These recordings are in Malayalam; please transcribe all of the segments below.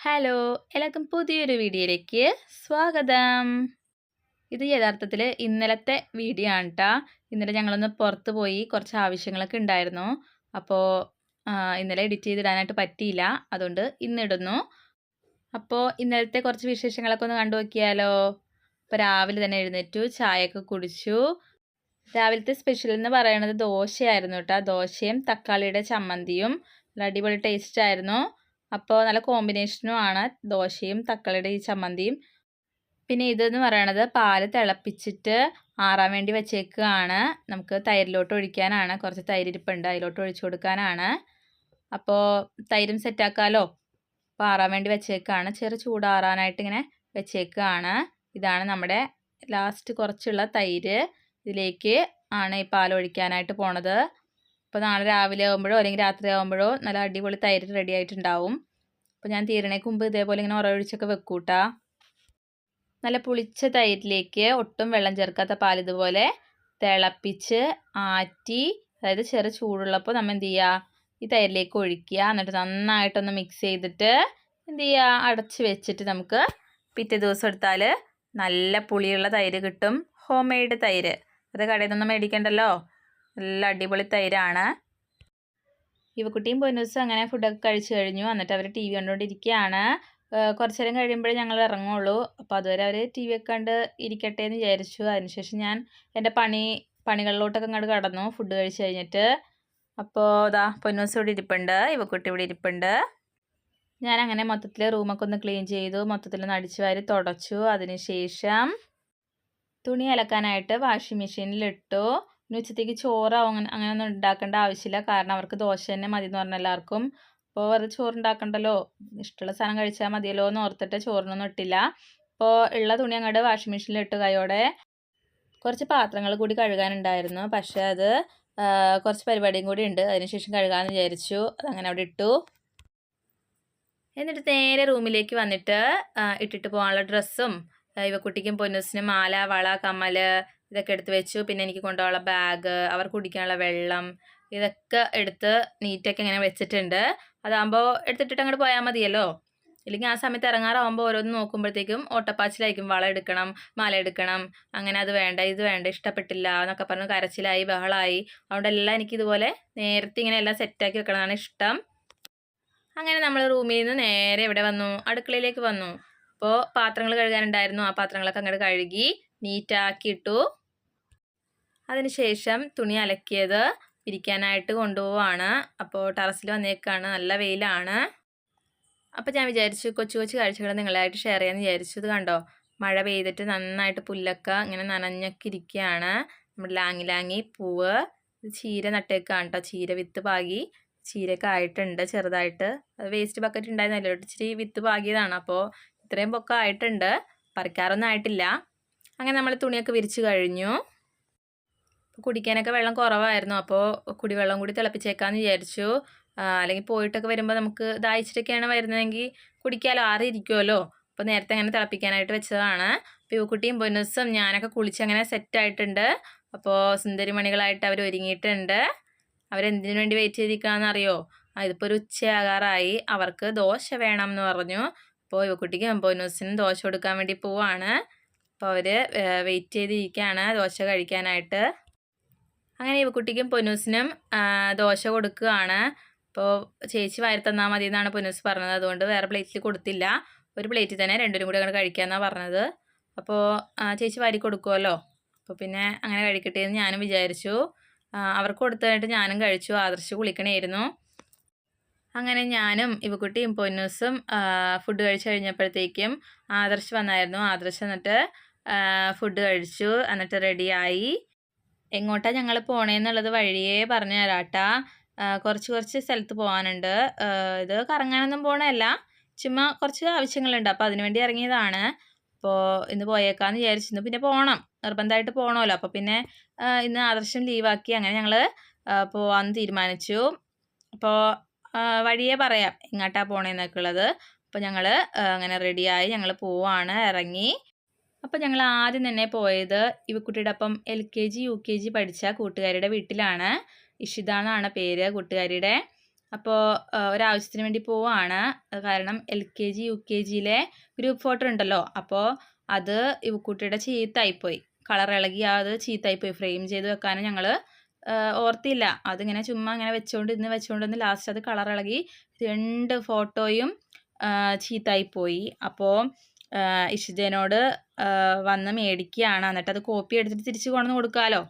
ഹലോ എല്ലാവർക്കും പുതിയൊരു വീഡിയോയിലേക്ക് സ്വാഗതം. ഇത് യഥാർത്ഥത്തിൽ ഇന്നലത്തെ വീഡിയോ ആണ് കേട്ടോ ഇന്നലെ ഞങ്ങളൊന്ന് പുറത്ത് പോയി കുറച്ച് ആവശ്യങ്ങളൊക്കെ ഉണ്ടായിരുന്നു. അപ്പോൾ ഇന്നലെ എഡിറ്റ് ചെയ്തിടാനായിട്ട് പറ്റിയില്ല. അതുകൊണ്ട് ഇന്നിടുന്നു. അപ്പോൾ ഇന്നലത്തെ കുറച്ച് വിശേഷങ്ങളൊക്കെ ഒന്ന് കണ്ടു നോക്കിയാലോ? അപ്പോൾ രാവിലെ തന്നെ എഴുന്നേറ്റു ചായയൊക്കെ കുടിച്ചു. രാവിലത്തെ സ്പെഷ്യൽ എന്ന് പറയുന്നത് ദോശയായിരുന്നു കേട്ടോ ദോശയും തക്കാളിയുടെ ചമ്മന്തിയും. അടിപൊളി ടേസ്റ്റ് ആയിരുന്നു. അപ്പോൾ നല്ല കോമ്പിനേഷനും ആണ്. ദോശയും തക്കളിയുടെ ഈ ചമ്മന്തിയും. പിന്നെ ഇതെന്ന് പറയണത് പാൽ തിളപ്പിച്ചിട്ട് ആറാൻ വേണ്ടി വെച്ചേക്കുകയാണ് നമുക്ക് തൈരിലോട്ട് ഒഴിക്കാനാണ്. കുറച്ച് തൈരിരിപ്പുണ്ട് അതിലോട്ട് ഒഴിച്ചു കൊടുക്കാനാണ്. അപ്പോൾ തൈരും സെറ്റാക്കാമല്ലോ അപ്പോൾ ആറാൻ വേണ്ടി വെച്ചേക്കുകയാണ് ചെറു ചൂടാറാനായിട്ട് ഇങ്ങനെ വെച്ചേക്കുകയാണ് ഇതാണ് നമ്മുടെ ലാസ്റ്റ് കുറച്ചുള്ള തൈര്. ഇതിലേക്ക് ആണ് ഈ പാൽ ഒഴിക്കാനായിട്ട് പോണത്. അപ്പോൾ നാളെ രാവിലെ ആകുമ്പോഴോ അല്ലെങ്കിൽ രാത്രി ആകുമ്പോഴോ നല്ല അടിപൊളി തൈര് റെഡി ആയിട്ടുണ്ടാവും. അപ്പോൾ ഞാൻ തീരണേക്ക് മുമ്പ് ഇതേപോലെ ഇങ്ങനെ ഉറവൊഴിച്ചൊക്കെ വെക്കൂട്ടാ. നല്ല പുളിച്ച തൈരിലേക്ക് ഒട്ടും വെള്ളം ചേർക്കാത്ത പാൽ ഇതുപോലെ തിളപ്പിച്ച് ആറ്റി അതായത് ചെറു ചൂടുള്ളപ്പോൾ നമ്മൾ എന്ത് ചെയ്യുക ഈ തൈരിലേക്ക് ഒഴിക്കുക. എന്നിട്ട് നന്നായിട്ടൊന്ന് മിക്സ് ചെയ്തിട്ട് എന്ത് ചെയ്യുക അടച്ച് വെച്ചിട്ട് നമുക്ക് പിറ്റേ ദിവസം എടുത്താൽ നല്ല പുളിയുള്ള തൈര് കിട്ടും. ഹോം മെയ്ഡ് തൈര്. അത് കടയിൽ നിന്നൊന്നും മേടിക്കണ്ടല്ലോ? നല്ല അടിപൊളി തൈരാണ്. ഇവക്കുട്ടിയും പൊന്നൂസും അങ്ങനെ ഫുഡൊക്കെ കഴിച്ചു കഴിഞ്ഞു. എന്നിട്ട് അവർ ടി വി കണ്ടുകൊണ്ടിരിക്കുകയാണ് കുറച്ച് നേരം കഴിയുമ്പോഴേ ഞങ്ങൾ ഇറങ്ങുള്ളൂ. അപ്പോൾ അതുവരെ അവർ ടി വി ഒക്കെ കണ്ട് ഇരിക്കട്ടെ എന്ന് വിചാരിച്ചു. അതിനുശേഷം ഞാൻ എന്റെ പണി പണികളിലോട്ടൊക്കെ അങ്ങോട്ട് കടന്നു ഫുഡ് കഴിച്ച് കഴിഞ്ഞിട്ട്. അപ്പോൾ ഇതാ പൊന്നൂസ് ഇവിടെ ഇരിപ്പുണ്ട്. ഇവക്കുട്ടി ഇവിടെ ഇരിപ്പുണ്ട്. ഞാൻ അങ്ങനെ മൊത്തത്തിൽ റൂമൊക്കെ ഒന്ന് ക്ലീൻ ചെയ്തു മൊത്തത്തിൽ ഒന്ന് അടിച്ചു വാരി തുടച്ചു. അതിനുശേഷം തുണി അലക്കാനായിട്ട് വാഷിംഗ് മെഷീനിലിട്ടു. ഇനി ഉച്ചത്തേക്ക് ചോറോ അങ്ങനെ അങ്ങനെയൊന്നും ഉണ്ടാക്കേണ്ട ആവശ്യമില്ല. കാരണം അവർക്ക് ദോശ തന്നെ മതി എന്ന് പറഞ്ഞ എല്ലാവർക്കും. അപ്പോൾ വെറുതെ ചോറ് ഉണ്ടാക്കണ്ടല്ലോ ഇഷ്ടമുള്ള സാധനം കഴിച്ചാൽ മതിയല്ലോ എന്ന് ഓർത്തിട്ട് ചോറിനൊന്നും ഇട്ടില്ല. അപ്പോൾ ഉള്ള തുണി അങ്ങോട്ട് വാഷിംഗ് മെഷീനിൽ ഇട്ട് കൈയോടെ. കുറച്ച് പാത്രങ്ങൾ കൂടി കഴുകാനുണ്ടായിരുന്നു. പക്ഷേ അത് കുറച്ച് പരിപാടിയും കൂടി ഉണ്ട്. അതിനുശേഷം കഴുകാമെന്ന് വിചാരിച്ചു. അതങ്ങനെ അവിടെ ഇട്ടു. എന്നിട്ട് നേരെ റൂമിലേക്ക് വന്നിട്ട് ഇട്ടിട്ട് പോകാനുള്ള ഡ്രസ്സും ഇവക്കുട്ടിക്കും പൊന്നൂസിനും മാല വള കമ്മൽ ഇതൊക്കെ എടുത്ത് വെച്ചു. പിന്നെ എനിക്ക് കൊണ്ടുപോകാനുള്ള ബാഗ് അവർ കുടിക്കാനുള്ള വെള്ളം ഇതൊക്കെ എടുത്ത് നീറ്റൊക്കെ ഇങ്ങനെ വെച്ചിട്ടുണ്ട്. അതാകുമ്പോൾ എടുത്തിട്ടിട്ട് അങ്ങോട്ട് പോയാൽ മതിയല്ലോ. ഇല്ലെങ്കിൽ ആ സമയത്ത് ഇറങ്ങാറാവുമ്പോൾ ഓരോന്ന് നോക്കുമ്പോഴത്തേക്കും ഓട്ടപ്പാച്ചിലായിരിക്കും. വള എടുക്കണം മാല എടുക്കണം. അങ്ങനെ അത് വേണ്ട ഇത് വേണ്ട ഇഷ്ടപ്പെട്ടില്ല എന്നൊക്കെ പറഞ്ഞ് കരച്ചിലായി ബഹളമായി അതുകൊണ്ടെല്ലാം എനിക്ക് ഇതുപോലെ നേരത്തെ ഇങ്ങനെ എല്ലാം സെറ്റാക്കി വെക്കണതാണ് ഇഷ്ടം. അങ്ങനെ നമ്മൾ റൂമിൽ നിന്ന് നേരെ ഇവിടെ വന്നു. അടുക്കളയിലേക്ക് വന്നു. അപ്പോൾ പാത്രങ്ങൾ കഴുകാനുണ്ടായിരുന്നു. ആ പാത്രങ്ങളൊക്കെ അങ്ങോട്ട് കഴുകി നീറ്റാക്കിയിട്ടു അതിനുശേഷം തുണി അലക്കിയത് പിരിക്കാനായിട്ട് കൊണ്ടുപോവാണ്. അപ്പോൾ ടെറസിൽ വന്നേക്കാണ്. നല്ല വെയിലാണ്. അപ്പോൾ ഞാൻ വിചാരിച്ചു കൊച്ചു കൊച്ചു കാഴ്ചകൾ നിങ്ങളായിട്ട് ഷെയർ ചെയ്യാമെന്ന് വിചാരിച്ചു. ഇത് കണ്ടോ? മഴ പെയ്തിട്ട് നന്നായിട്ട് പുല്ലൊക്കെ ഇങ്ങനെ നനഞ്ഞൊക്കെ ഇരിക്കുകയാണ്. നമ്മുടെ ലാങ്ങി ലാങ്ങി പൂവ്. ചീര നട്ടേക്കാണ് കേട്ടോ. ചീര വിത്ത് പാകി. ചീരയൊക്കെ ആയിട്ടുണ്ട് ചെറുതായിട്ട്. അത് വേസ്റ്റ് ബക്കറ്റ് ഉണ്ടായിരുന്നല്ലോ ഇച്ചിരി വിത്ത് പാകിയതാണ്. അപ്പോൾ ഇത്രയും പൊക്കം ആയിട്ടുണ്ട്. പറിക്കാറൊന്നും ആയിട്ടില്ല. അങ്ങനെ നമ്മൾ തുണിയൊക്കെ വിരിച്ചു കഴിഞ്ഞു. കുടിക്കാനൊക്കെ വെള്ളം കുറവായിരുന്നു. അപ്പോൾ കുടിവെള്ളം കൂടി തിളപ്പിച്ചേക്കാന്ന് വിചാരിച്ചു. അല്ലെങ്കിൽ പോയിട്ടൊക്കെ വരുമ്പോൾ നമുക്ക് ദാഹിച്ചിട്ടൊക്കെയാണ് വരുന്നതെങ്കിൽ കുടിക്കാമല്ലോ ആറിയിരിക്കുമല്ലോ അപ്പോൾ നേരത്തെ അങ്ങനെ തിളപ്പിക്കാനായിട്ട് വെച്ചതാണ്. പിവക്കുട്ടിയും പൊന്നസും ഞാനൊക്കെ കുളിച്ച് അങ്ങനെ സെറ്റായിട്ടുണ്ട്. അപ്പോൾ സുന്ദരിമണികളായിട്ട് അവർ ഒരുങ്ങിയിട്ടുണ്ട്. അവരെന്തിനു വേണ്ടി വെയിറ്റ് ചെയ്തിരിക്കുകയെന്ന് അറിയോ? ഇതിപ്പോൾ ഒരു ഉച്ചയാകാറായി. അവർക്ക് ദോശ വേണം എന്ന് പറഞ്ഞു. അപ്പോൾ യുവക്കുട്ടിക്കും പൊന്നൂസിനും ദോശ കൊടുക്കാൻ വേണ്ടി പോവാണ്. അപ്പോൾ അവർ വെയിറ്റ് ചെയ്തിരിക്കുകയാണ് ദോശ കഴിക്കാനായിട്ട്. അങ്ങനെ ഇവക്കുട്ടിക്കും പൊന്നൂസിനും ദോശ കൊടുക്കുകയാണ്. അപ്പോൾ ചേച്ചി വാരി തന്നാൽ മതി എന്നാണ് പൊന്നൂസ് പറഞ്ഞത്. അതുകൊണ്ട് വേറെ പ്ലേറ്റിൽ കൊടുത്തില്ല. ഒരു പ്ലേറ്റിൽ തന്നെ രണ്ടിനും കൂടി അങ്ങനെ കഴിക്കാമെന്നാണ് പറഞ്ഞത്. അപ്പോൾ ചേച്ചി വാരി കൊടുക്കുമല്ലോ അപ്പോൾ പിന്നെ അങ്ങനെ കഴിക്കട്ടെ എന്ന് ഞാനും വിചാരിച്ചു. അവർക്ക് കൊടുത്തതായിട്ട് ഞാനും കഴിച്ചു. ആദർശ് കുളിക്കണമായിരുന്നു അങ്ങനെ ഞാനും ഇവക്കുട്ടിയും പൊന്നൂസും ഫുഡ് കഴിച്ചു കഴിഞ്ഞപ്പോഴത്തേക്കും ആദർശ് വന്നായിരുന്നു. ആദർശ് എന്നിട്ട് ഫുഡ് കഴിച്ചു. എന്നിട്ട് റെഡിയായി എങ്ങോട്ടാണ് ഞങ്ങൾ പോണേന്നുള്ളത് വഴിയേ പറഞ്ഞു തരാട്ടാ. കുറച്ച് കുറച്ച് സ്ഥലത്ത് പോകാനുണ്ട് ഇത് കറങ്ങാനൊന്നും പോകണമല്ല ചുമ്മാ കുറച്ച് ആവശ്യങ്ങളുണ്ട്. അപ്പോൾ അതിനുവേണ്ടി ഇറങ്ങിയതാണ്. അപ്പോൾ ഇന്ന് പോയേക്കാന്ന് വിചാരിച്ചിരുന്നു പിന്നെ പോകണം നിർബന്ധമായിട്ട് പോകണമല്ലോ അപ്പോൾ പിന്നെ ഇന്ന് ആദർശം ലീവാക്കി അങ്ങനെ ഞങ്ങൾ പോകാമെന്ന് തീരുമാനിച്ചു. അപ്പോൾ വഴിയേ പറയാം എങ്ങോട്ടാണ് പോണേന്നൊക്കെ ഉള്ളത്. അപ്പോൾ ഞങ്ങൾ അങ്ങനെ റെഡിയായി ഞങ്ങൾ പോവാണ്. ഇറങ്ങി. അപ്പോൾ ഞങ്ങൾ ആദ്യം തന്നെ പോയത് ഇവക്കുട്ടിയുടെ അപ്പം L K G U K G പഠിച്ച കൂട്ടുകാരിയുടെ വീട്ടിലാണ്. ഇഷിത എന്നാണ് പേര് കൂട്ടുകാരിയുടെ. അപ്പോൾ ഒരാവശ്യത്തിന് വേണ്ടി പോവാണ്. കാരണം L K G U K ജിയിലെ group photo ഉണ്ടല്ലോ. അപ്പോൾ അത് ഇവക്കുട്ടിയുടെ ചീത്തായിപ്പോയി കളർ ഇളകി അത് ചീത്തായിപ്പോയി ഫ്രെയിം ചെയ്ത് വെക്കാനും ഞങ്ങൾ ഓർത്തില്ല. അതിങ്ങനെ ചുമ്മാ ഇങ്ങനെ വെച്ചുകൊണ്ട് ഇന്ന് വെച്ചുകൊണ്ട് ഇന്ന് ലാസ്റ്റ് അത് കളർ ഇളകി രണ്ട് ഫോട്ടോയും ചീത്തായിപ്പോയി അപ്പോൾ ഇഷിതേനോട് വന്ന് മേടിക്കുകയാണ് എന്നിട്ട് അത് കോപ്പി എടുത്തിട്ട് തിരിച്ച് കൊണ്ടുവന്ന് കൊടുക്കാമല്ലോ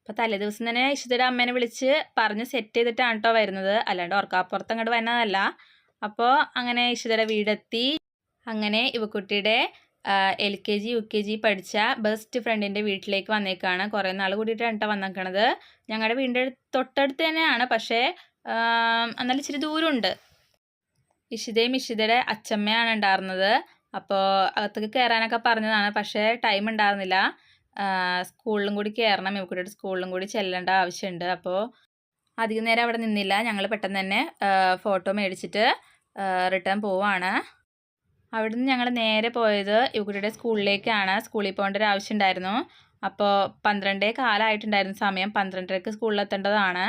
അപ്പോൾ തലേ ദിവസം തന്നെ ഇഷിതയുടെ അമ്മേനെ വിളിച്ച് പറഞ്ഞ് സെറ്റ് ചെയ്തിട്ടാണ് കേട്ടോ വരുന്നത്. അല്ലാണ്ട് ഓർക്കാപ്പുറത്ത് അങ്ങോട്ട് വരുന്നതല്ല അപ്പോൾ അങ്ങനെ ഇഷിതയുടെ വീടെത്തി. അങ്ങനെ ഇവക്കുട്ടിയുടെ L K G U K G പഠിച്ച ബെസ്റ്റ് ഫ്രണ്ടിന്റെ വീട്ടിലേക്ക് വന്നേക്കാണ്. കുറേ നാൾ കൂടിയിട്ടാണ് കേട്ടോ വന്നേക്കണത്. ഞങ്ങളുടെ വീടിന്റെ തൊട്ടടുത്ത് തന്നെയാണ്. പക്ഷേ എന്നാലും ഇച്ചിരി ദൂരമുണ്ട്. ഇഷിതയും ഇഷിതയുടെ അച്ചമ്മയാണ് ഉണ്ടായിരുന്നത്. അപ്പോൾ അകത്തേക്ക് കയറാനൊക്കെ പറഞ്ഞതാണ്. പക്ഷേ ടൈം ഉണ്ടായിരുന്നില്ല. സ്കൂളിലും കൂടി കയറണം ഇവക്കുട്ടിയുടെ സ്കൂളിലും കൂടി ചെല്ലേണ്ട ആവശ്യമുണ്ട്. അപ്പോൾ അധികം നേരം അവിടെ നിന്നില്ല. ഞങ്ങൾ പെട്ടെന്ന് തന്നെ ഫോട്ടോ മേടിച്ചിട്ട് റിട്ടേൺ പോവാണ്. അവിടെ നിന്ന് ഞങ്ങൾ നേരെ പോയത് ഇവക്കുട്ടിയുടെ സ്കൂളിലേക്കാണ്. സ്കൂളിൽ പോകേണ്ട ഒരു ആവശ്യം ഉണ്ടായിരുന്നു. അപ്പോൾ പന്ത്രണ്ടേ കാലമായിട്ടുണ്ടായിരുന്നു സമയം. പന്ത്രണ്ടരക്ക് സ്കൂളിലെത്തേണ്ടതാണ്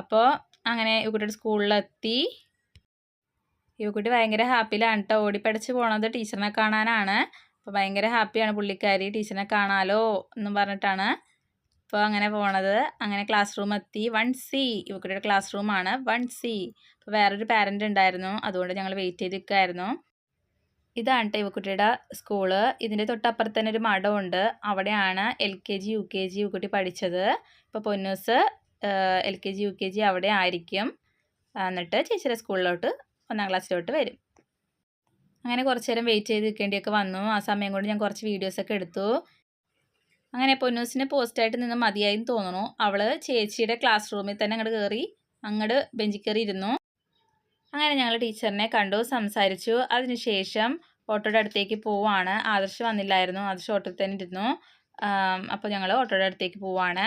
അപ്പോൾ അങ്ങനെ ഇവക്കുട്ടിയുടെ സ്കൂളിലെത്തി. യുക്കുട്ടി ഭയങ്കര ഹാപ്പിയിലാണ് കേട്ടോ ഓടിപ്പടച്ച് പോണത് ടീച്ചറിനെ കാണാനാണ്. അപ്പോൾ ഭയങ്കര ഹാപ്പിയാണ് പുള്ളിക്കാരി. ടീച്ചറിനെ കാണാലോ എന്നും പറഞ്ഞിട്ടാണ് അപ്പോൾ അങ്ങനെ പോണത്. അങ്ങനെ ക്ലാസ് റൂം എത്തി. വൺ സി ഇവക്കുട്ടിയുടെ ക്ലാസ് റൂമാണ് വൺ സി അപ്പോൾ വേറൊരു പാരന്റ് ഉണ്ടായിരുന്നു. അതുകൊണ്ട് ഞങ്ങൾ വെയിറ്റ് ചെയ്ത് നിൽക്കുമായിരുന്നു ഇതാണ് കേട്ടോ ഇവക്കുട്ടിയുടെ സ്കൂൾ ഇതിന്റെ തൊട്ടപ്പുറത്ത് തന്നെ ഒരു മഠമുണ്ട്. അവിടെയാണ് L K G U K G ഇവക്കുട്ടി പഠിച്ചത്. ഇപ്പോൾ Ponnus L K G U K G അവിടെ ആയിരിക്കും. എന്നിട്ട് ചേച്ചിയുടെ സ്കൂളിലോട്ട് ഒന്നാം ക്ലാസ്സിലോട്ട് വരും. അങ്ങനെ കുറച്ച് നേരം വെയിറ്റ് ചെയ്ത് നിൽക്കേണ്ടിയൊക്കെ വന്നു. ആ സമയം കൊണ്ട് ഞാൻ കുറച്ച് വീഡിയോസൊക്കെ എടുത്തു. അങ്ങനെ പൊന്നൂസിന് പോസ്റ്റായിട്ട് നിന്ന് മതിയായി തോന്നുന്നു. അവൾ ചേച്ചിയുടെ ക്ലാസ് റൂമിൽ തന്നെ അങ്ങോട്ട് കയറി അങ്ങോട്ട് ബെഞ്ചിൽ കയറി ഇരുന്നു. അങ്ങനെ ഞങ്ങൾ ടീച്ചറിനെ കണ്ടു സംസാരിച്ചു. അതിനുശേഷം ഓട്ടോയുടെ അടുത്തേക്ക് പോവാണ്. ആദർശ് വന്നില്ലായിരുന്നു. ആദർശ് ഓട്ടോയിൽ തന്നെ ഇരുന്നു. അപ്പോൾ ഞങ്ങൾ ഓട്ടോയുടെ അടുത്തേക്ക് പോവാണ്.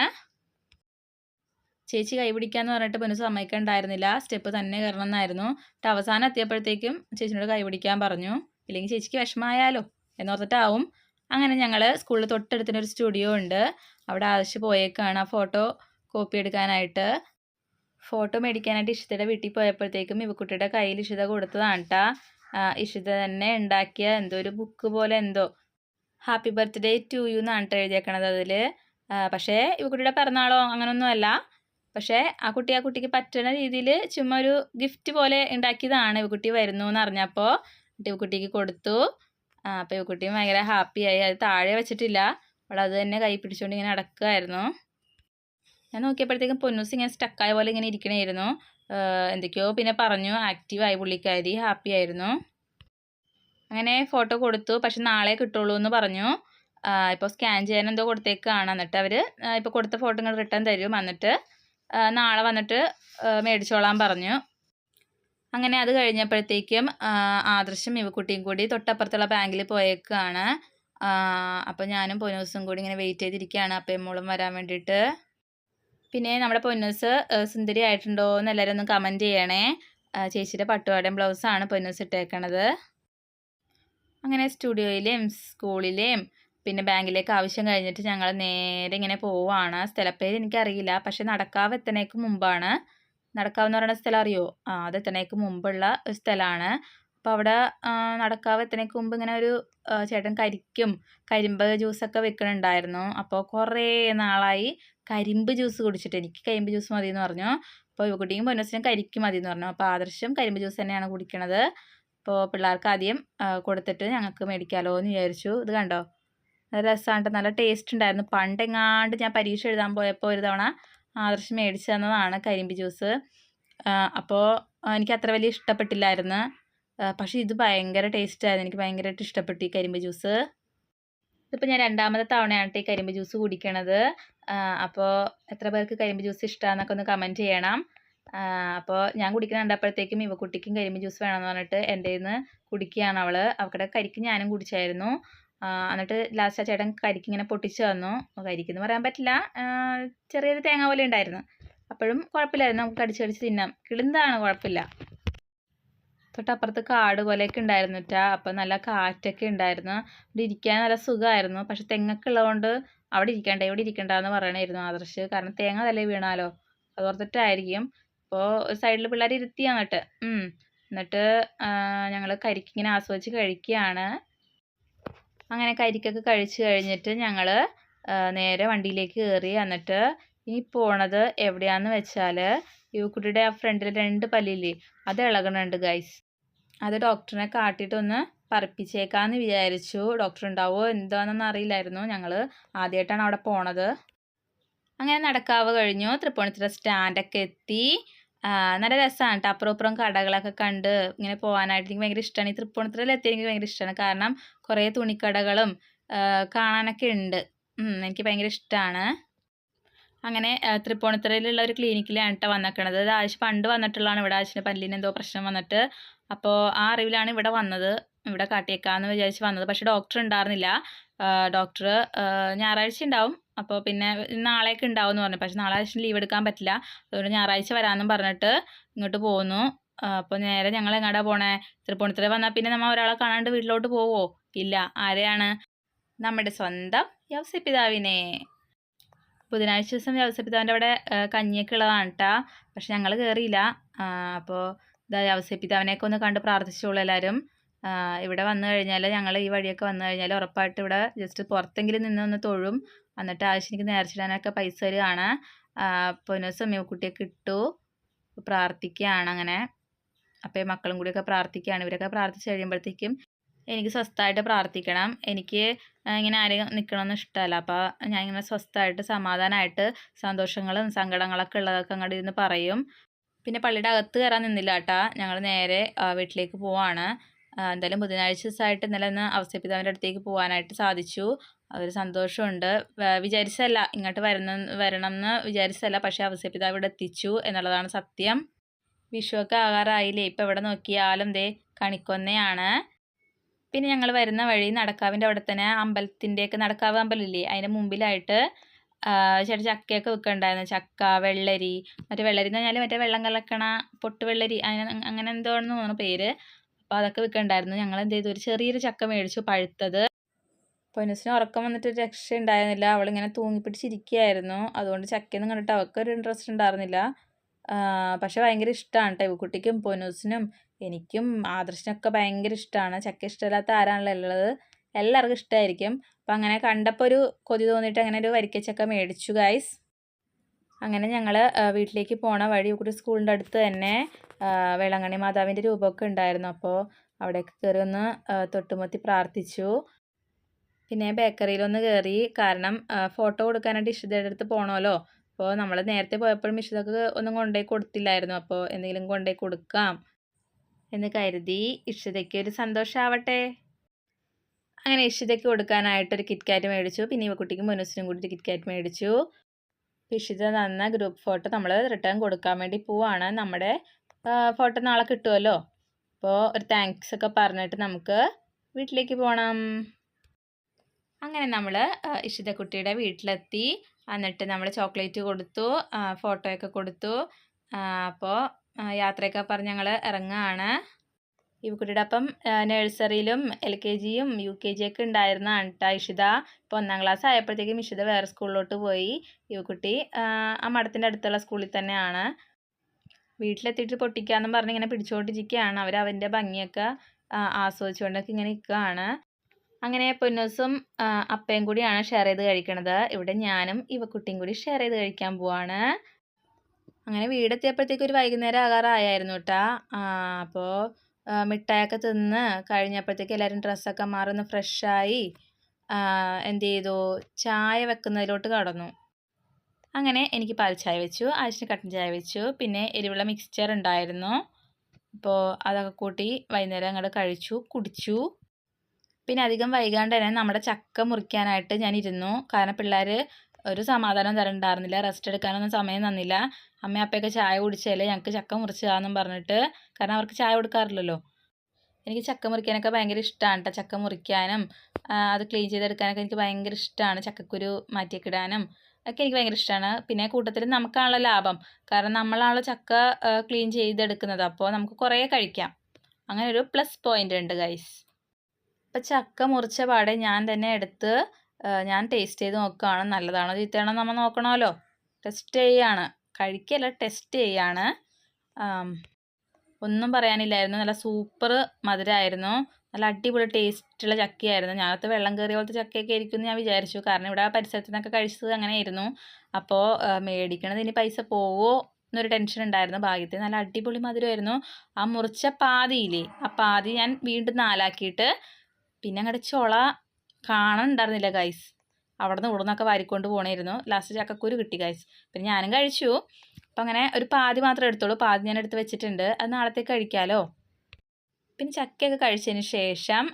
ചേച്ചി കൈ പിടിക്കാന്ന് പറഞ്ഞിട്ട് പൊന്നു സമ്മതിക്കണ്ടായിരുന്നില്ല. സ്റ്റെപ്പ് തന്നെ കയറണം എന്നായിരുന്നു എന്നിട്ട് അവസാനം എത്തിയപ്പോഴത്തേക്കും ചേച്ചിനോട് കൈ പിടിക്കാൻ പറഞ്ഞു. ഇല്ലെങ്കിൽ ചേച്ചിക്ക് വിഷമമായാലോ എന്നോർത്തിട്ടാവും. അങ്ങനെ ഞങ്ങൾ സ്കൂളിൽ തൊട്ടടുത്തിനൊരു സ്റ്റുഡിയോ ഉണ്ട്. അവിടെ ആവശ്യം പോയേക്കാണ് ആ ഫോട്ടോ കോപ്പി എടുക്കാനായിട്ട്. ഫോട്ടോ മേടിക്കാനായിട്ട് ഇഷിതയുടെ വീട്ടിൽ പോയപ്പോഴത്തേക്കും ഇവക്കുട്ടിയുടെ കയ്യിൽ ഇഷിത കൊടുത്തതാണ് കേട്ടാ ഇഷിത തന്നെ ഉണ്ടാക്കിയ എന്തോ ഒരു ബുക്ക് പോലെ എന്തോ. ഹാപ്പി ബർത്ത്ഡേ ടു യു എന്നാണ് എഴുതിയേക്കണത് അതിൽ പക്ഷേ ഇവക്കുട്ടിയുടെ പിറന്നാളോ അങ്ങനൊന്നുമല്ല. പക്ഷേ ആ കുട്ടി ആ കുട്ടിക്ക് പറ്റുന്ന രീതിയിൽ ചുമ്മാ ഒരു ഗിഫ്റ്റ് പോലെ ഉണ്ടാക്കിയതാണ് കുട്ടി വരുന്നു എന്ന് അറിഞ്ഞപ്പോൾ ഇവക്കുട്ടിക്ക് കൊടുത്തു. അപ്പോൾ ഇവക്കുട്ടിയും ഭയങ്കര ഹാപ്പിയായി അത് താഴെ വെച്ചിട്ടില്ല. അവൾ അത് തന്നെ കൈ പിടിച്ചുകൊണ്ട് ഇങ്ങനെ അടക്കുമായിരുന്നു ഞാൻ നോക്കിയപ്പോഴത്തേക്കും പൊന്നൂസ് ഇങ്ങനെ സ്റ്റക്കായ പോലെ ഇങ്ങനെ ഇരിക്കണമായിരുന്നു എന്തൊക്കെയോ പിന്നെ പറഞ്ഞു. ആക്റ്റീവായി പുള്ളിക്കാരി. ഹാപ്പി ആയിരുന്നു. അങ്ങനെ ഫോട്ടോ കൊടുത്തു. പക്ഷെ നാളെ കിട്ടുള്ളൂ എന്ന് പറഞ്ഞു ഇപ്പോൾ സ്കാൻ ചെയ്യാൻ എന്തോ കൊടുത്തേക്കാണ്. എന്നിട്ട് അവർ ഇപ്പോൾ കൊടുത്ത ഫോട്ടോ ഇങ്ങനെ റിട്ടേൺ തരും. എന്നിട്ട് നാളെ വന്നിട്ട് മേടിച്ചോളാൻ പറഞ്ഞു. അങ്ങനെ അത് കഴിഞ്ഞപ്പോഴത്തേക്കും ആദർശം ഇവക്കുട്ടിയും കൂടി തൊട്ടപ്പുറത്തുള്ള ബാങ്കിൽ പോയേക്കാണ്. അപ്പോൾ ഞാനും പൊന്നൂസും കൂടി ഇങ്ങനെ വെയിറ്റ് ചെയ്തിരിക്കുകയാണ് അപ്പം മോളും വരാൻ വേണ്ടിയിട്ട്. പിന്നെ നമ്മുടെ പൊന്നൂസ് സുന്ദരി ആയിട്ടുണ്ടോ എന്ന് എല്ലാവരും ഒന്ന് കമന്റ് ചെയ്യണേ. ചേച്ചിയുടെ പട്ടുപാടയും ബ്ലൗസാണ് പൊന്നൂസ് ഇട്ടേക്കണത്. അങ്ങനെ സ്റ്റുഡിയോയിലെയും സ്കൂളിലെയും പിന്നെ ബാങ്കിലേക്ക് ആവശ്യം കഴിഞ്ഞിട്ട് ഞങ്ങൾ നേരെ ഇങ്ങനെ പോവാണ്. സ്ഥലപ്പേര് എനിക്കറിയില്ല. പക്ഷെ നടക്കാവ് എത്തണേക്ക് മുമ്പാണ്. നടക്കാവ് എന്ന് പറയുന്ന സ്ഥലം അറിയോ? ആ അത് എത്തണേക്ക് മുമ്പുള്ള ഒരു സ്ഥലമാണ്. അപ്പോൾ അവിടെ നടക്കാവ് എത്തണേക്ക് മുമ്പ് ഇങ്ങനെ ഒരു ചേട്ടൻ കരിക്കും കരിമ്പ് ജ്യൂസൊക്കെ വെക്കണുണ്ടായിരുന്നു. അപ്പോൾ കുറേ നാളായി കരിമ്പ് ജ്യൂസ് കുടിച്ചിട്ട്. എനിക്ക് കരിമ്പ് ജ്യൂസ് മതി എന്ന് പറഞ്ഞു. അപ്പോൾ യുവക്കുട്ടിയും പൊന്നസിനും കരിക്ക് മതി എന്ന് പറഞ്ഞു. അപ്പോൾ ആദർശം കരിമ്പ് ജ്യൂസ് തന്നെയാണ് കുടിക്കണത്. അപ്പോൾ പിള്ളേർക്ക് ആദ്യം കൊടുത്തിട്ട് ഞങ്ങൾക്ക് മേടിക്കാമല്ലോ എന്ന് വിചാരിച്ചു. ഇത് കണ്ടോ? നല്ല രസമാണ് നല്ല ടേസ്റ്റ് ഉണ്ടായിരുന്നു പണ്ടെങ്ങാണ്ട് ഞാൻ പരീക്ഷ എഴുതാൻ പോയപ്പോൾ ഒരു തവണ ആദർശ് മേടിച്ചു തന്നതാണ് കരിമ്പ് ജ്യൂസ് അപ്പോൾ എനിക്ക് അത്ര വലിയ ഇഷ്ടപ്പെട്ടില്ലായിരുന്നു. പക്ഷേ ഇത് ഭയങ്കര ടേസ്റ്റായിരുന്നു എനിക്ക് ഭയങ്കരമായിട്ട് ഇഷ്ടപ്പെട്ടു ഈ കരിമ്പ് ജ്യൂസ് ഇതിപ്പോൾ ഞാൻ രണ്ടാമത്തെ തവണയാണ് ഈ കരിമ്പ് ജ്യൂസ് കുടിക്കണത്. അപ്പോൾ എത്ര പേർക്ക് കരിമ്പ് ജ്യൂസ് ഇഷ്ടമാണെന്നൊക്കെ ഒന്ന് കമന്റ് ചെയ്യണം. അപ്പോൾ ഞാൻ കുടിക്കുന്ന കണ്ടപ്പോഴത്തേക്കും ഇവക്കുട്ടിക്കും കരിമ്പ് ജ്യൂസ് വേണമെന്ന് പറഞ്ഞിട്ട് എന്റെ നിന്ന് കുടിക്കുകയാണ് അവൾ അവക്കടെ കരിക്ക് ഞാനും കുടിച്ചായിരുന്നു. എന്നിട്ട് ലാസ്റ്റ് ആ ചേട്ടൻ കരിക്ക് ഇങ്ങനെ പൊട്ടിച്ച് തന്നു. കരിക്കെന്ന് പറയാൻ പറ്റില്ല. ചെറിയൊരു തേങ്ങ പോലെ ഉണ്ടായിരുന്നു. അപ്പോഴും കുഴപ്പമില്ലായിരുന്നു. നമുക്ക് കടിച്ച് കടിച്ച് തിന്നാം. കിളിന്താണ് കുഴപ്പമില്ല. തൊട്ടപ്പുറത്ത് കാട് പോലെയൊക്കെ ഉണ്ടായിരുന്നു കേട്ടോ അപ്പം നല്ല കാറ്റൊക്കെ ഉണ്ടായിരുന്നു. അവിടെ ഇരിക്കാൻ നല്ല സുഖമായിരുന്നു. പക്ഷെ തെങ്ങൊക്കെ ഉള്ളതുകൊണ്ട് അവിടെ ഇരിക്കണ്ട ഇവിടെ ഇരിക്കണ്ട എന്ന് പറയണമായിരുന്നു ആദർശ്. കാരണം തേങ്ങ തലേ വീണാലോ? അതോർത്തിട്ടായിരിക്കും അപ്പോൾ ഒരു സൈഡിൽ പിള്ളേർ ഇരുത്തി എന്നിട്ട് എന്നിട്ട് ഞങ്ങൾ കരിക്കിങ്ങനെ ആസ്വദിച്ച് കഴിക്കുകയാണ്. അങ്ങനെ കരിക്കൊക്കെ കഴിച്ച് കഴിഞ്ഞിട്ട് ഞങ്ങൾ നേരെ വണ്ടിയിലേക്ക് കയറി എന്നിട്ട് ഈ പോണത് എവിടെയാന്ന് വെച്ചാൽ യുവക്കുട്ടിയുടെ ആ ഫ്രണ്ടിൽ രണ്ട് പല്ലില്ലേ അത് ഇളകണുണ്ട് ഗൈസ് അത് ഡോക്ടറിനെ കാട്ടിയിട്ടൊന്ന് പറപ്പിച്ചേക്കാന്ന് വിചാരിച്ചു. ഡോക്ടർ ഉണ്ടാവോ എന്താണെന്ന് അറിയില്ലായിരുന്നു. ഞങ്ങൾ ആദ്യമായിട്ടാണ് അവിടെ പോണത്. അങ്ങനെ നടക്കാവ് കഴിഞ്ഞു. തൃപ്പൂണിത്തുറ സ്റ്റാൻഡൊക്കെ എത്തി. നല്ല രസമാണ് കേട്ടോ അപ്പുറം ഇപ്പുറം കടകളൊക്കെ കണ്ട് ഇങ്ങനെ പോകാനായിട്ട് എനിക്ക് ഭയങ്കര ഇഷ്ടമാണ് ഈ തൃപ്പൂണിത്തുറയിലെത്തി എനിക്ക് ഭയങ്കര ഇഷ്ടമാണ് കാരണം കുറേ തുണിക്കടകളും കാണാനൊക്കെ ഉണ്ട് എനിക്ക് ഭയങ്കര ഇഷ്ടമാണ് അങ്ങനെ തൃപ്പൂണിത്തുറയിലുള്ള ഒരു ക്ലിനിക്കിലാണ് കേട്ടോ വന്നേക്കണത്. അത് ആഴ്ച പണ്ട് വന്നിട്ടുള്ളതാണ് ഇവിടെ. ആഴ്ച പല്ലിന് എന്തോ പ്രശ്നം വന്നിട്ട്. അപ്പോൾ ആ അറിവിലാണ് ഇവിടെ വന്നത്. ഇവിടെ കാട്ടിയേക്കാന്ന് വിചാരിച്ച് വന്നത്. പക്ഷേ ഡോക്ടർ ഉണ്ടായിരുന്നില്ല. ഡോക്ടർ ഞായറാഴ്ച ഉണ്ടാവും അപ്പോൾ പിന്നെ നാളെയൊക്കെ ഉണ്ടാവും എന്ന് പറഞ്ഞു. പക്ഷെ നാളെ ലീവ് എടുക്കാൻ പറ്റില്ല. അതുകൊണ്ട് ഞായറാഴ്ച വരാമെന്നും പറഞ്ഞിട്ട് ഇങ്ങോട്ട് പോന്നു. അപ്പോൾ നേരെ ഞങ്ങൾ എങ്ങോട്ടാ പോണേ? തൃപ്പൂണിത്തുറ വന്നാൽ പിന്നെ നമ്മൾ ഒരാളെ കാണാണ്ട് വീട്ടിലോട്ട് പോവോ? ഇല്ല. ആരെയാണ്? നമ്മുടെ സ്വന്തം യവസപിതാവിനെ ബുധനാഴ്ച ദിവസം യവസപിതാവിന്റെ അവിടെ കഞ്ഞിയൊക്കെ ഉള്ളതാണ് കേട്ടോ പക്ഷെ ഞങ്ങൾ കയറിയില്ല അപ്പോൾ ഇതാ യവസപിതാവിനെയൊക്കെ ഒന്ന് കണ്ട് പ്രാർത്ഥിച്ചോളൂ എല്ലാവരും. ഇവിടെ വന്നു കഴിഞ്ഞാൽ ഞങ്ങൾ ഈ വഴിയൊക്കെ വന്നു കഴിഞ്ഞാൽ ഉറപ്പായിട്ട് ഇവിടെ ജസ്റ്റ് പുറത്തെങ്കിലും നിന്ന് ഒന്ന് തൊഴും. എന്നിട്ട് ആവശ്യത്തിന് നേർച്ചിടാനൊക്കെ പൈസ തരികയാണ് സമയം കുട്ടിയൊക്കെ ഇട്ടു. പ്രാർത്ഥിക്കുകയാണ് അങ്ങനെ. അപ്പോൾ മക്കളും കൂടിയൊക്കെ പ്രാർത്ഥിക്കുകയാണ്. ഇവരൊക്കെ പ്രാർത്ഥിച്ച് കഴിയുമ്പോഴത്തേക്കും എനിക്ക് സ്വസ്ഥമായിട്ട് പ്രാർത്ഥിക്കണം. എനിക്ക് ഇങ്ങനെ ആരെയും നിൽക്കണമെന്ന് ഇഷ്ടമല്ല. അപ്പോൾ ഞാൻ ഇങ്ങനെ സ്വസ്ഥമായിട്ട് സമാധാനമായിട്ട് സന്തോഷങ്ങളും സങ്കടങ്ങളൊക്കെ ഉള്ളതൊക്കെ അങ്ങോട്ട് ഇരുന്ന് പറയും. പിന്നെ പള്ളിയുടെ അകത്ത് കയറാൻ നിന്നില്ല കേട്ടാ. ഞങ്ങൾ നേരെ വീട്ടിലേക്ക് പോവാണ്. എന്തായാലും ബുധനാഴ്ച ദിവസമായിട്ട് ഇന്നലെ ഒന്ന് അവസ്ഥപിതാവിന്റെ അടുത്തേക്ക് പോകാനായിട്ട് സാധിച്ചു. ഒരു സന്തോഷമുണ്ട്. വിചാരിച്ചല്ല ഇങ്ങോട്ട് വരുന്ന വരണം എന്ന് വിചാരിച്ചല്ല പക്ഷേ അവസ്ഥപിതാവ് ഇവിടെ എത്തിച്ചു എന്നുള്ളതാണ് സത്യം. വിഷുവൊക്കെ ആകാറായില്ലേ? ഇപ്പം എവിടെ നോക്കിയാലും ദേ കണിക്കൊന്നയാണ്. പിന്നെ ഞങ്ങൾ വരുന്ന വഴി നടക്കാവിന്റെ അവിടെ തന്നെ അമ്പലത്തിന്റെയൊക്കെ നടക്കാവ് അമ്പലമില്ലേ? അതിന്റെ മുമ്പിലായിട്ട് ചേട്ടൻ ചക്കയൊക്കെ വിൽക്കുന്നുണ്ടായിരുന്നു ചക്ക വെള്ളരി മറ്റേ വെള്ളരി എന്ന് പറഞ്ഞാൽ മറ്റേ വെള്ളം കലക്കണ പൊട്ട് വെള്ളരി അങ്ങനെ എന്തോ ആണെന്ന് തോന്നുന്നു പേര്. അപ്പോൾ അതൊക്കെ വിൽക്കുന്നുണ്ടായിരുന്നു ഞങ്ങൾ എന്ത് ചെയ്തു? ഒരു ചെറിയൊരു ചക്ക മേടിച്ചു പഴുത്തത്. പൊന്നൂസിന് ഉറക്കം വന്നിട്ട് രക്ഷ ഉണ്ടായിരുന്നില്ല അവളിങ്ങനെ തൂങ്ങിപ്പിടിച്ചിരിക്കുകയായിരുന്നു. അതുകൊണ്ട് ചക്കയൊന്നും കണ്ടിട്ട് അവൾക്കൊരു ഇൻട്രസ്റ്റ് ഉണ്ടായിരുന്നില്ല. പക്ഷെ ഭയങ്കര ഇഷ്ടമാണ് കേട്ടോ കുട്ടിക്കും പൊന്നൂസിനും എനിക്കും ആദർശിനൊക്കെ ഭയങ്കര ഇഷ്ടമാണ് ചക്ക ഇഷ്ടമില്ലാത്ത ആരാണല്ലോ ഉള്ളത്? എല്ലാവർക്കും ഇഷ്ടമായിരിക്കും അപ്പം അങ്ങനെ കണ്ടപ്പോൾ ഒരു കൊതി തോന്നിയിട്ട് അങ്ങനെ ഒരു വരിക്കച്ചക്ക മേടിച്ചു ഗൈസ് അങ്ങനെ ഞങ്ങൾ വീട്ടിലേക്ക് പോണ വഴി കുട്ടി സ്കൂളിന്റെ അടുത്ത് തന്നെ വേളാങ്കണ്ണി മാതാവിന്റെ രൂപമൊക്കെ ഉണ്ടായിരുന്നു. അപ്പോൾ അവിടെയൊക്കെ കയറി ഒന്ന് തൊട്ടുമുത്തി പ്രാർത്ഥിച്ചു. പിന്നെ ബേക്കറിയിലൊന്ന് കയറി കാരണം ഫോട്ടോ കൊടുക്കാനായിട്ട് ഇഷിതയുടെ അടുത്ത് പോകണമല്ലോ അപ്പോൾ നമ്മൾ നേരത്തെ പോയപ്പോഴും ഇഷിതക്ക് ഒന്നും കൊണ്ടുപോയി കൊടുത്തില്ലായിരുന്നു. അപ്പോൾ എന്തെങ്കിലും കൊണ്ടുപോയി കൊടുക്കാം എന്ന് കരുതി ഇഷിതയ്ക്ക് ഒരു സന്തോഷമാവട്ടെ അങ്ങനെ ഇഷിതയ്ക്ക് കൊടുക്കാനായിട്ടൊരു കിറ്റ് കാറ്റ് മേടിച്ചു. പിന്നെ ഇവ കുട്ടിക്ക് മുനുസിനും കൂടി ഒരു കിറ്റ് കാറ്റ് മേടിച്ചു. ഇഷിത തന്ന ഗ്രൂപ്പ് ഫോട്ടോ നമ്മൾ റിട്ടേൺ കൊടുക്കാൻ വേണ്ടി പോവാണ്. നമ്മുടെ ഫോട്ടോ നാളെ കിട്ടുമല്ലോ അപ്പോൾ ഒരു താങ്ക്സ് ഒക്കെ പറഞ്ഞിട്ട് നമുക്ക് വീട്ടിലേക്ക് പോകണം അങ്ങനെ നമ്മൾ ഇഷിതക്കുട്ടിയുടെ വീട്ടിലെത്തി. എന്നിട്ട് നമ്മൾ ചോക്ലേറ്റ് കൊടുത്തു ഫോട്ടോയൊക്കെ കൊടുത്തു. അപ്പോൾ യാത്രയൊക്കെ പറഞ്ഞ് ഞങ്ങൾ ഇറങ്ങുകയാണ് കുട്ടിയുടെ അപ്പം നഴ്സറിയിലും എൽ കെ ജിയും യു കെ ജിയൊക്കെ ഉണ്ടായിരുന്നതാണ് കേട്ടോ ഇഷിത. ഇപ്പോൾ ഒന്നാം ക്ലാസ് ആയപ്പോഴത്തേക്കും ഇഷിത വേറെ സ്കൂളിലോട്ട് പോയി. കുട്ടി ആ മഠത്തിന്റെ അടുത്തുള്ള സ്കൂളിൽ തന്നെയാണ്. വീട്ടിലെത്തിയിട്ട് പൊട്ടിക്കാന്ന് പറഞ്ഞ് ഇങ്ങനെ പിടിച്ചുകൊണ്ടിരിക്കുകയാണ്. അവർ അവന്റെ ഭംഗിയൊക്കെ ആസ്വദിച്ചുകൊണ്ടൊക്കെ ഇങ്ങനെ നിൽക്കുകയാണ്. അങ്ങനെ പൊന്നൂസും അപ്പയും കൂടിയാണ് ഷെയർ ചെയ്ത് കഴിക്കണത്. ഇവിടെ ഞാനും ഇവക്കുട്ടിയും കൂടി ഷെയർ ചെയ്ത് കഴിക്കാൻ പോവാണ്. അങ്ങനെ വീടെത്തിയപ്പോഴത്തേക്ക് ഒരു വൈകുന്നേരം ആകാറായിരുന്നു കേട്ടാ അപ്പോൾ മിഠായൊക്കെ തിന്ന് കഴിഞ്ഞപ്പോഴത്തേക്ക് എല്ലാവരും ഡ്രസ്സൊക്കെ മാറുന്ന ഫ്രഷായി എന്ത് ചെയ്തു? ചായ വെക്കുന്നതിലോട്ട് കടന്നു. അങ്ങനെ എനിക്ക് പാൽ ചായ വെച്ചു ആഴ്ച കട്ടൻ ചായ വെച്ചു പിന്നെ എരിവുള്ള മിക്സ്ചർ ഉണ്ടായിരുന്നു. അപ്പോൾ അതൊക്കെ കൂട്ടി വൈകുന്നേരം അങ്ങോട്ട് കഴിച്ചു കുടിച്ചു. പിന്നെ അധികം വൈകാണ്ട് തന്നെ നമ്മുടെ ചക്ക മുറിക്കാനായിട്ട് ഞാൻ ഇരുന്നു കാരണം പിള്ളേർ ഒരു സമാധാനം തരണ്ടായിരുന്നില്ല. റെസ്റ്റ് എടുക്കാനൊന്നും സമയം തന്നില്ല. അമ്മ അപ്പയൊക്കെ ചായ കുടിച്ചാലേ ഞങ്ങൾക്ക് ചക്ക മുറിച്ചതാന്നും പറഞ്ഞിട്ട് കാരണം അവർക്ക് ചായ കൊടുക്കാറില്ലല്ലോ. എനിക്ക് ചക്ക മുറിക്കാനൊക്കെ ഭയങ്കര ഇഷ്ടമാണ് കേട്ടോ ചക്ക മുറിക്കാനും അത് ക്ലീൻ ചെയ്തെടുക്കാനൊക്കെ എനിക്ക് ഭയങ്കര ഇഷ്ടമാണ് ചക്കക്കുരു മാറ്റിയൊക്കെ ഇടാനും ഒക്കെ എനിക്ക് ഭയങ്കര ഇഷ്ടമാണ് പിന്നെ കൂട്ടത്തിൽ നമുക്കാണല്ലോ ലാഭം. കാരണം നമ്മളാണല്ലോ ചക്ക ക്ലീൻ ചെയ്തെടുക്കുന്നത്. അപ്പോൾ നമുക്ക് കുറേ കഴിക്കാം. അങ്ങനെ ഒരു പ്ലസ് പോയിന്റ് ഉണ്ട് ഗൈസ് ഇപ്പം ചക്ക മുറിച്ച പാടെ ഞാൻ തന്നെ എടുത്ത് ഞാൻ ടേസ്റ്റ് ചെയ്ത് നോക്കുകയാണ് നല്ലതാണോ ചീത്തയാണോ നമ്മൾ നോക്കണമല്ലോ. ടെസ്റ്റ് ചെയ്യാണ്. കഴിക്കല്ല ടെസ്റ്റ് ചെയ്യാണ്. ഒന്നും പറയാനില്ലായിരുന്നു. നല്ല സൂപ്പർ മധുരമായിരുന്നു നല്ല അടിപൊളി ടേസ്റ്റുള്ള ചക്കയായിരുന്നു. ഞാനത്തെ വെള്ളം കയറിയ പോലത്തെ ചക്കയൊക്കെ ആയിരിക്കും എന്ന് ഞാൻ വിചാരിച്ചു. കാരണം ഇവിടെ പരിസരത്ത് നിന്നൊക്കെ കഴിച്ചത് അങ്ങനെയായിരുന്നു. അപ്പോൾ മേടിക്കണത് ഇനി പൈസ പോവോ എന്നൊരു ടെൻഷൻ ഉണ്ടായിരുന്നു. ഭാഗ്യത്തിൽ നല്ല അടിപൊളി മധുരമായിരുന്നു. ആ മുറിച്ച പാതിയില്ലേ ആ പാതി ഞാൻ വീണ്ടും നാലാക്കിയിട്ട് പിന്നെ അങ്ങോട്ട് ചുള കാണണ്ടായിരുന്നില്ല ഗൈസ് അവിടെ നിന്ന് ഉടനൊക്കെ വാരിക്കൊണ്ട് പോകണമായിരുന്നു ലാസ്റ്റ് ചക്കക്കുരു കിട്ടി ഗൈസ് പിന്നെ ഞാനും കഴിച്ചു. അപ്പം അങ്ങനെ ഒരു പാതി മാത്രമേ എടുത്തോളൂ പാതി ഞാൻ എടുത്ത് വെച്ചിട്ടുണ്ട്. അത് നാളത്തേക്ക് കഴിക്കാമല്ലോ പിന്നെ ചക്കയൊക്കെ കഴിച്ചതിന് ശേഷം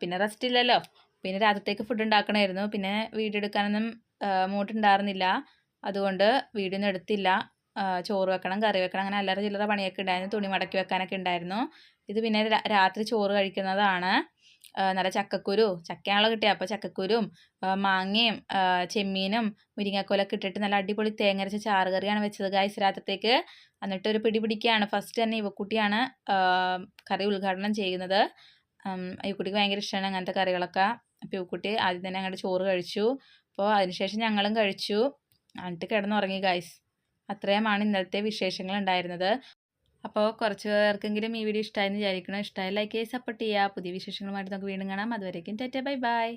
പിന്നെ റെസ്റ്റ് ഇല്ലല്ലോ. പിന്നെ രാത്രിത്തേക്ക് ഫുഡ് ഉണ്ടാക്കണമായിരുന്നു പിന്നെ വീഡിയോ എടുക്കാനൊന്നും മൂട്ടുണ്ടായിരുന്നില്ല. അതുകൊണ്ട് വീഡിയോ എടുത്തില്ല. ചോറ് വെക്കണം കറി വെക്കണം അങ്ങനെ അല്ലറ ചില്ലറ പണിയൊക്കെ ഉണ്ടായിരുന്നു. തുണി മടക്കി വെക്കാനൊക്കെ ഉണ്ടായിരുന്നു. ഇത് പിന്നെ രാത്രി ചോറ് കഴിക്കുന്നതാണ്. നല്ല ചക്കക്കുരു ചക്കയാണല്ലോ കിട്ടിയത് അപ്പോൾ ചക്കക്കുരും മാങ്ങയും ചെമ്മീനും മുരിങ്ങക്കോലൊക്കെ ഇട്ടിട്ട് നല്ല അടിപൊളി തേങ്ങരച്ച ചാറ് കറിയാണ് വെച്ചത് ഗായ്സ് രാത്രത്തേക്ക്. എന്നിട്ട് ഒരു പിടി പിടിക്കുകയാണ് ഫസ്റ്റ് തന്നെ ഇവക്കുട്ടിയാണ് ആ, കറി ഉദ്ഘാടനം ചെയ്യുന്നത്. യുവക്കുട്ടിക്ക് ഭയങ്കര ഇഷ്ടമാണ് അങ്ങനത്തെ കറികളൊക്കെ. അപ്പോൾ ഇവക്കുട്ടി ആദ്യം തന്നെ അങ്ങോട്ട് ചോറ് കഴിച്ചു. അപ്പോൾ അതിനുശേഷം ഞങ്ങളും കഴിച്ചു. എന്നിട്ട് കിടന്നുറങ്ങി ഗായ്സ് അത്രയുമാണ് ഇന്നലത്തെ വിശേഷങ്ങൾ ഉണ്ടായിരുന്നത്. അപ്പോൾ കുറച്ച് പേർക്കെങ്കിലും ഈ വീഡിയോ ഇഷ്ടമായെന്ന് വിചാരിക്കണം? ഇഷ്ടമായി ലൈക്ക് ചെയ്ത് സപ്പോർട്ട് ചെയ്യുക. പുതിയ വിശേഷങ്ങളുമായിട്ട് നമുക്ക് വീണ്ടും കാണാം. അതുവരേക്കും ടെറ്റ ബൈ ബൈ.